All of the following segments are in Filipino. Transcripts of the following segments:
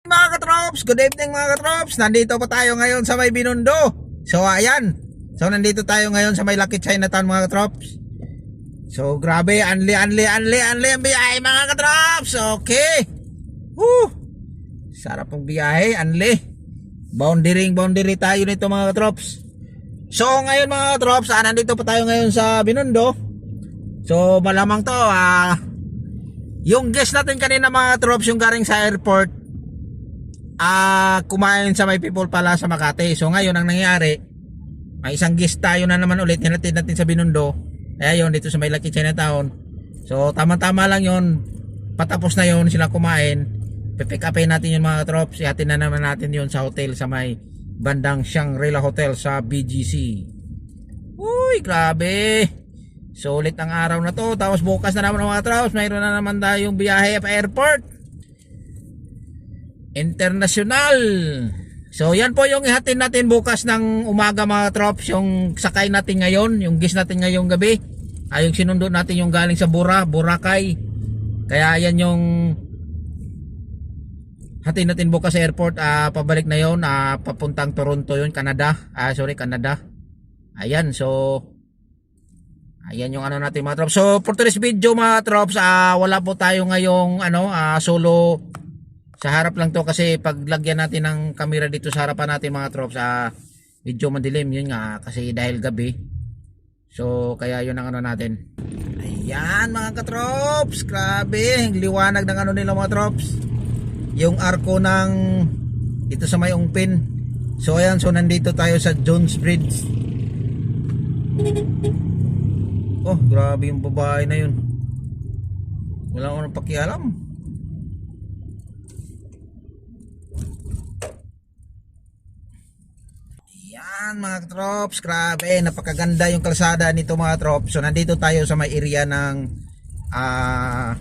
Mga katrops, good evening mga katrops. Nandito pa tayo ngayon sa may Binundo. So ayan. So nandito tayo ngayon sa may Lucky Chinatown mga katrops. So grabe, anli, anli, anli, anli ang biyahe mga katrops. Okay. Woo. Sarap ng biyahe, anli. Boundary, boundary tayo nito mga katrops. So ngayon mga katrops, ah, nandito pa tayo ngayon sa Binundo. So malamang to, ah, yung guest natin kanina mga katrops, yung galing sa airport, ah kumain sa may people pala sa Makati. So ngayon ang nangyari, may isang guest tayo na naman ulit hinatid natin sa Binundo. Kaya yun dito sa may Lucky Chinatown. So tama-tama lang yun. Patapos na yun sila kumain. Pipick upin natin yung mga trops. Ihatin na naman natin yun sa hotel sa may bandang Shangri-La Hotel sa BGC. Uy, grabe. Sulit ang araw na to. Tapos bukas na naman mga trops. Mayroon na naman tayong biyahe pa airport. International. So yan po yung ihatid natin bukas ng umaga mga trops. Yung sakay natin ngayon, yung gis natin ngayong gabi. Ay yung sinundo natin yung galing sa Bura, Boracay. Kaya yan yung hatid natin bukas sa airport. ah pabalik na yon ah papuntang Toronto yun, Canada. Ah sorry, Canada. Ayan, so Ayan yung ano natin mga trops. So for today's video mga trops, ah wala po tayo ngayong ano, ah solo sa harap lang to kasi paglagyan natin ng camera dito sa harapan natin mga trops ah medyo madilim yun nga kasi dahil gabi. So kaya yun ang ano natin. Ayan mga katrops grabe liwanag ng ano nila mga trops yung arko ng ito sa may ungpin. So ayan so nandito tayo sa Jones Bridge. Oh grabe yung babae na yun. Wala akong pakialam Yan mga trops, grabe, napakaganda yung kalsada nito mga trops. So nandito tayo sa may area ng ah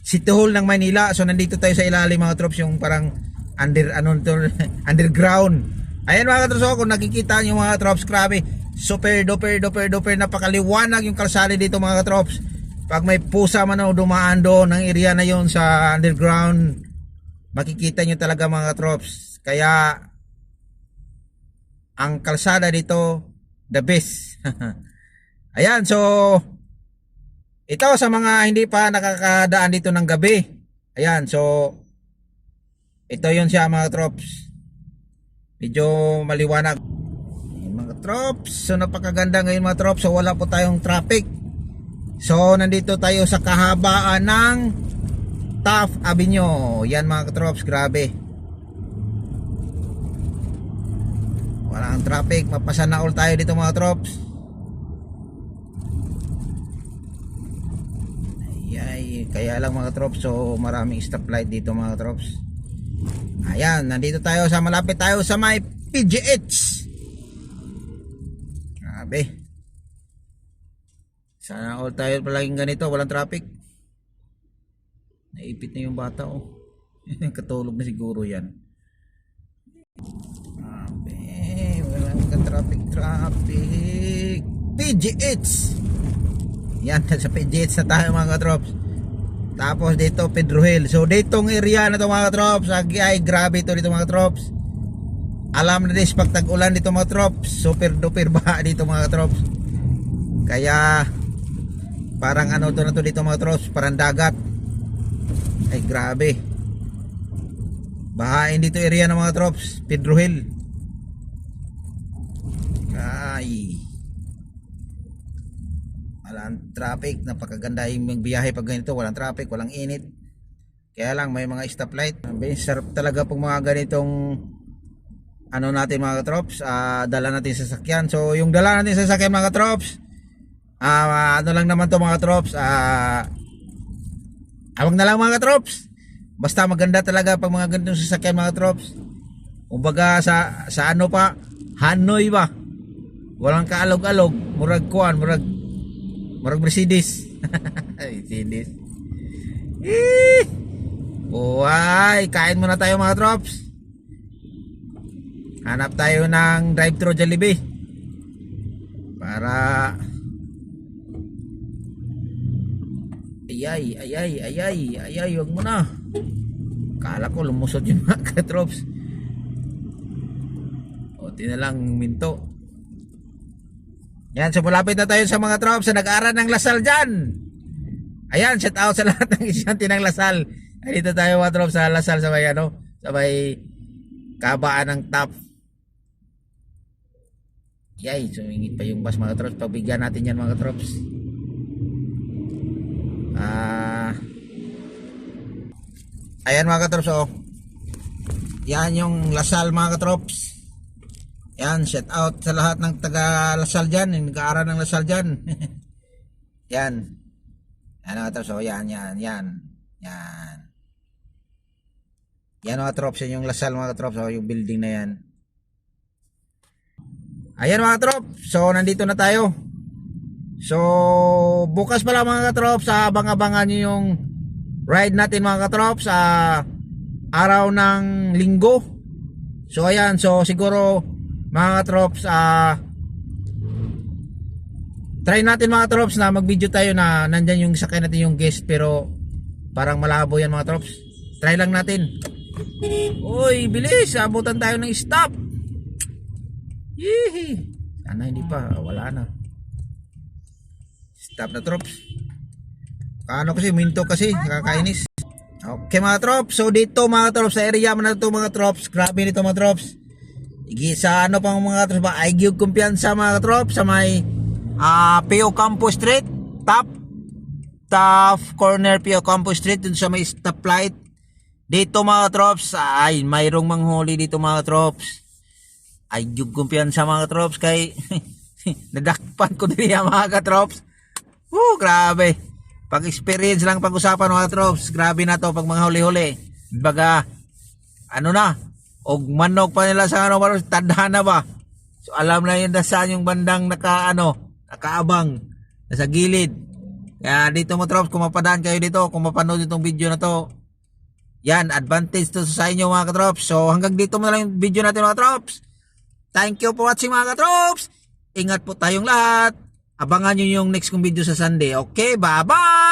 City Hall ng Manila. So nandito tayo sa ilalim mga trops yung parang under ano to, underground. Ayan mga trops, oh, kung nakikita niyo mga trops, grabe, super duper duper duper napakaliwanag yung kalsada dito mga trops. Pag may pusa man o dumaan doon ng area na yon sa underground, makikita nyo talaga mga trops. Kaya ang kalsada dito the best. Ayan, so ito sa mga hindi pa nakakadaan dito ng gabi. Ayan, so ito yun siya mga trops. Medyo maliwanag. Mga trops, so napakaganda ngayon mga trops. So wala po tayong traffic. So nandito tayo sa kahabaan ng Taft Avenue. Yan mga trops, grabe. Wala ang traffic, mapasa na all tayo dito mga trops. Ay, kaya lang mga trops, so maraming stoplight dito mga trops. Ayan, nandito tayo sa malapit tayo sa may PGH. Grabe. Sana all tayo palaging ganito, walang traffic. Naipit na yung bata oh. Katulog na siguro yan. Grabe, ka-traffic traffic. PGH. Yan, sa PGH na tayo mga katrops. Tapos dito Pedro Hill. So ditong area na to mga katrops, ay grabe to dito mga katrops. Alam na dis pag tag-ulan dito mga katrops, super duper baha dito mga katrops. Kaya parang ano to na to dito mga katrops, parang dagat. Ay grabe. Bahain dito area ng mga trops, Pedro Hill. Ay. Walang traffic, napakaganda yung biyahe pag ganito, walang traffic, walang init. Kaya lang may mga stoplight. Sarap talaga pag mga ganitong ano natin mga trops, ah, dala natin sa sasakyan. So yung dala natin sa sasakyan mga trops, ah, ano lang naman to mga trops, ah, Awag na lang mga trops. Basta maganda talaga pag mga ganitong sasakyan mga trops. Kumbaga sa sa ano pa, Hanoi ba? Walang kaalog-alog, murag kuan, murag murag Mercedes. Mercedes. Eh! Uy, kain muna tayo mga trops. Hanap tayo ng drive-thru Jollibee. Para Ayay, ayay, ayay, ayay, wag mo na. Kala ko lumusot yung mga katrops. O, na lang minto. Yan, so malapit na tayo sa mga trops sa nag-aaral ng Lasal dyan. Ayan, shout out sa lahat ng isyante ng Lasal. Dito tayo mga trops sa Lasal sa may ano, sa may kabaan ng top. Yay, sumingit pa yung bus mga trops. Pagbigyan natin yan mga trops. Ah... ayan mga katrops oh. Yan yung Lasal mga katrops. Yan, shout out sa lahat ng taga Lasal dyan, yung nag-aaral ng Lasal dyan. yan. Mga trops, oh, yan, yan, yan. Yan. Yan mga trops, yan yung Lasal mga trops, oh, yung building na yan. Ayan mga trops, so nandito na tayo. So, bukas pala mga katrops, abang-abangan nyo yung ride natin mga katrops sa araw ng linggo. So, ayan, so siguro mga katrops, ah try natin mga katrops na mag-video tayo na nandyan yung sakay natin yung guest pero parang malabo yan mga katrops. Try lang natin. Uy, bilis, abutan tayo ng stop. Yee! Sana hindi pa, wala na. Stop na trops. Ano kasi, minto kasi, nakakainis. Okay mga trops, so dito mga trops, sa area man na ito mga trops, grabe nito mga trops. Sa ano pang mga trops ba, ay give kumpiyansa mga trops sa may ah PO Campus Street, top, top corner PO Campus Street, dun sa may stoplight. Dito mga trops, ay mayroong manghuli dito mga trops. Ay give kumpiyansa mga trops kay nadakpan ko din yan mga katrops. Woo, grabe. Pag experience lang pag-usapan mga troops, grabe na to pag mga huli-huli. Baga, ano na, og manok pa nila sa ano, parang tadhana ba? So alam na yun saan yung bandang naka ano, nakaabang, nasa gilid. Kaya dito mo troops, kung mapadaan kayo dito, kung mapanood itong video na to, yan, advantage to sa inyo mga katrops. So hanggang dito mo na lang yung video natin mga katrops. Thank you for watching mga katrops. Ingat po tayong lahat. Abangan nyo yung next kong video sa Sunday. Okay, bye-bye!